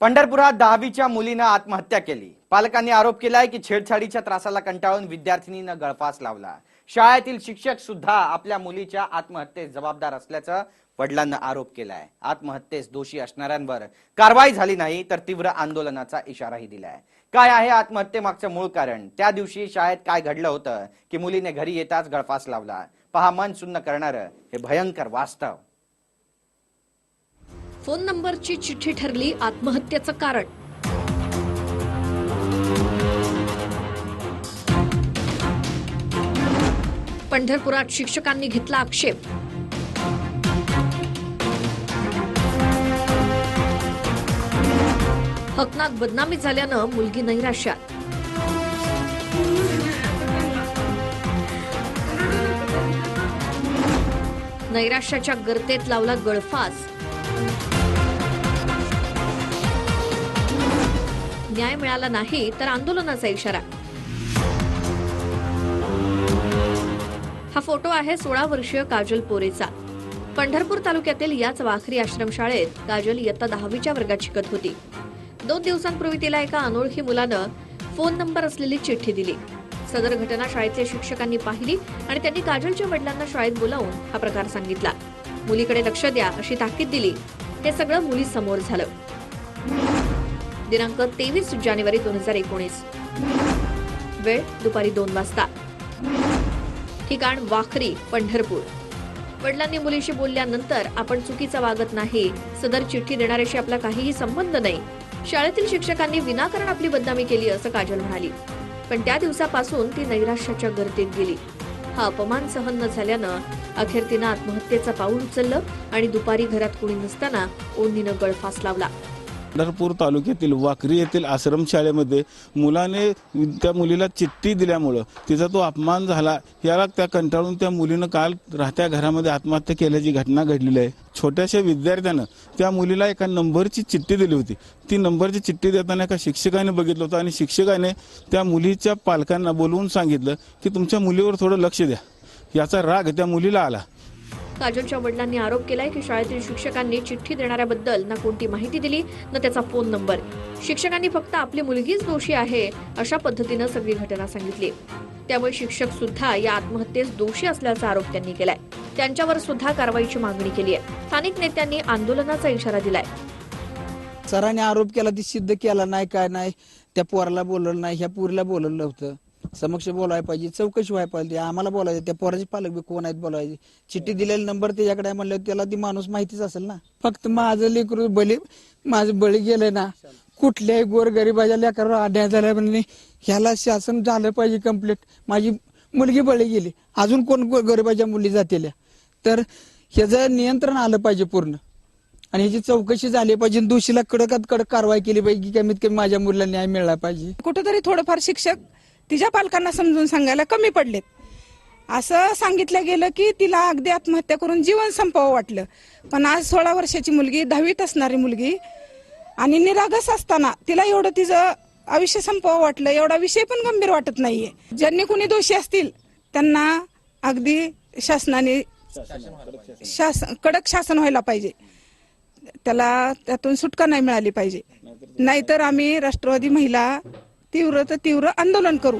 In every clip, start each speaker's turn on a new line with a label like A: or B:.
A: पंढरपुरात दहावीच्या मुलीनं आत्महत्या केली. पालकांनी आरोप केलाय की छेडछाडीच्या त्रासाला कंटाळून विद्यार्थिनीनं गळफास लावला. शाळेतील शिक्षक सुद्धा आपल्या मुलीच्या आत्महत्येस जबाबदार असल्याचं वडिलांना आरोप केलाय. आत्महत्येस दोषी असणाऱ्यांवर कारवाई झाली नाही तर तीव्र आंदोलनाचा इशाराही दिलाय. काय आहे आत्महत्येमागचं मूळ कारण? त्या दिवशी शाळेत काय घडलं होतं की मुलीने घरी येताच गळफास लावला? पहा मन सुन्न करणारं हे भयंकर वास्तव.
B: फोन नंबरची चिठ्ठी ठरली आत्महत्येचं कारण. पंढरपुरात शिक्षकांनी घेतला आक्षेप. हकनात बदनामी झाल्यानं मुलगी नैराश्यात. नैराश्याच्या गर्तेत लावला गळफास. न्याय मिळाला नाही तर आंदोलनाचा इशारा. हा फोटो आहे सोळा वर्षीय काजल पोरेचा. पंढरपूर तालुक्यातील याच वाखरी आश्रमशाळेत काजल इयत्ता दहावीच्या वर्गात शिकत होती. दोन दिवसांपूर्वी तिला एका अनोळखी मुलानं फोन नंबर असलेली चिठ्ठी दिली. सदर घटना शाळेतल्या शिक्षकांनी पाहिली आणि त्यांनी काजलच्या वडिलांना शाळेत बोलावून हा प्रकार सांगितला. मुलीकडे लक्ष द्या अशी ताकीद दिली. हे सगळं मुलीसमोर झालं. दिनांक तेवीस जानेवारी दोन हजार एकोणीस. वेळ दुपारी दोन वाजता. ठिकाण वाखरी पंढरपूर. वडिलांनी मुलीशी बोलल्यानंतर आपण चुकीचा वागत नाही सदर चिठ्ठी देणाऱ्याशी आपला काहीही संबंध नाही. शाळेतील शिक्षकांनी विनाकारण आपली बदनामी केली असं काजल म्हणाली. पण त्या दिवसापासून ती नैराश्याच्या गर्दीत गेली. हा अपमान सहन न झाल्यानं अखेर तिनं आत्महत्येचं पाऊल उचललं आणि दुपारी घरात कुणी नसताना ओढणीनं गळफास लावला.
C: पंढरपूर तालुक्यातील वाकरी येथील आश्रमशाळेमध्ये मुलाने त्या मुलीला चिठ्ठी दिल्यामुळं तिचा तो अपमान झाला. याला त्या कंटाळून त्या मुलीनं काल राहत्या घरामध्ये आत्महत्या केल्याची घटना घडलेली आहे. छोट्याशा विद्यार्थ्यानं त्या मुलीला एका नंबरची चिठ्ठी दिली होती. ती नंबरची चिठ्ठी देताना एका शिक्षकाने बघितलं होतं आणि शिक्षकाने त्या मुलीच्या पालकांना बोलवून सांगितलं की तुमच्या मुलीवर थोडं लक्ष द्या. याचा राग त्या मुलीला आला.
B: काजलच्या वडिलांनी आरोप केलाय की शाळेतील शिक्षकांनी चिठ्ठी देणाऱ्याबद्दल ना कोणती माहिती दिली ना त्याचा फोन नंबर. शिक्षकांनी फक्त आपली मुलगीच दोषी आहे अशा पद्धतीनं सगळी घटना सांगितली. त्यामुळे शिक्षक सुद्धा या आत्महत्येस दोषी असल्याचा आरोप त्यांनी केलाय. त्यांच्यावर सुद्धा कारवाईची मागणी केली आहे. स्थानिक नेत्यांनी आंदोलनाचा इशारा दिलाय.
D: सरांनी आरोप केला ती सिद्ध केला नाही काय नाही त्या पोराला बोलवलं नाही ह्या पुरीला बोलवलं होतं. समक्ष बोलायला पाहिजे चौकशी व्हायला पाहिजे. आम्हाला बोलायचं त्या पोराचे पालक बी कोण आहेत बोलायचे. चिठ्ठी दिलेला नंबर त्याच्याकडे म्हणलं त्याला ती माणूस माहितीच असेल ना. फक्त माझं लेकरू बळी माझं बळी गेलंय ना. कुठल्याही गोर गरीबाच्या लेकरावर अन्याय झाल्या म्हणजे ह्याला शासन झालं पाहिजे कंप्लीट माझी मुलगी बळी गेली. अजून कोण गरिबाच्या गरीबाच्या मुली जातील तर ह्याचं नियंत्रण आलं पाहिजे पूर्ण. आणि ह्याची चौकशी झाली पाहिजे. दोषीला कडकात कडक कारवाई केली पाहिजे की कमीत कमी माझ्या मुलीला न्याय मिळाला पाहिजे.
E: कुठेतरी थोडंफार शिक्षक तिच्या पालकांना समजून सांगायला कमी पडलेत. असं सांगितलं गेलं की तिला अगदी आत्महत्या करून जीवन संपावं वाटलं. पण आज सोळा वर्षाची मुलगी दहावीत असणारी मुलगी आणि निरागस असताना तिला एवढं तिचं आयुष्य संपावं वाटलं एवढा विषय पण गंभीर वाटत नाहीये. ज्यांनी कोणी दोषी असतील त्यांना अगदी शासनाने शासन कडक शासन व्हायला पाहिजे. त्याला त्यातून सुटका नाही मिळाली पाहिजे. नाहीतर आम्ही राष्ट्रवादी महिला तीव्र तर तीव्र आंदोलन करू.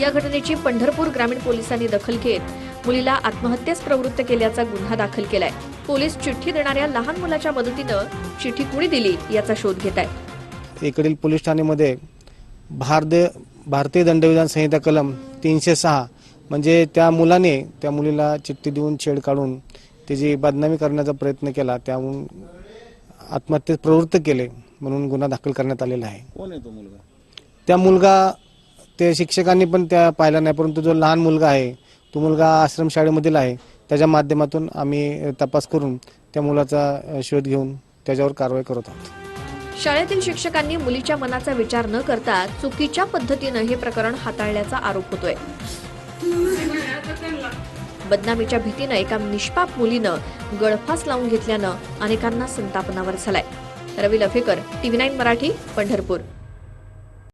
B: या घटनेची पंढरपूर ग्रामीण पोलिसांनी दखल घेत मुलीला आत्महत्येस प्रवृत्त केल्याचा गुन्हा दाखल केलाय. पोलीस चिठ्ठी देणाऱ्या लहान मुलाच्या मदतीनं चिठ्ठी कुणी दिली याचा शोध घेत आहेत
F: इकडील पोलीस ठाण्यामध्ये भारतीय भारतीय दंडविधान संहिता कलम तीनशे सहा म्हणजे त्या मुलाने त्या मुलीला चिठ्ठी देऊन छेड काढून त्याची बदनामी करण्याचा प्रयत्न केला त्याहून आत्महत्येस प्रवृत्त केले म्हणून गुन्हा दाखल करण्यात आलेला आहे.
C: कोण आहे तो मुलगा?
F: त्या मुलगा ते शिक्षकांनी पण त्या पाहिला नाही परंतु जो लहान मुलगा आहे तो मुलगा आश्रमशाळेमधील आहे त्याच्या माध्यमातून आम्ही तपास करून त्या मुलाचा शोध घेऊन त्याच्यावर कारवाई करत आहोत.
B: शाळेतील शिक्षकांनी मुलीच्या मनाचा विचार न करता चुकीच्या पद्धतीनं हे प्रकरण हाताळल्याचा आरोप होतोय. बदनामीच्या भीतीनं एका निष्पाप मुलीनं गळफास लावून घेतल्यानं अनेकांना संतापनावर झालाय. Ravi Lafekar TV nine Marathi Pandharpur.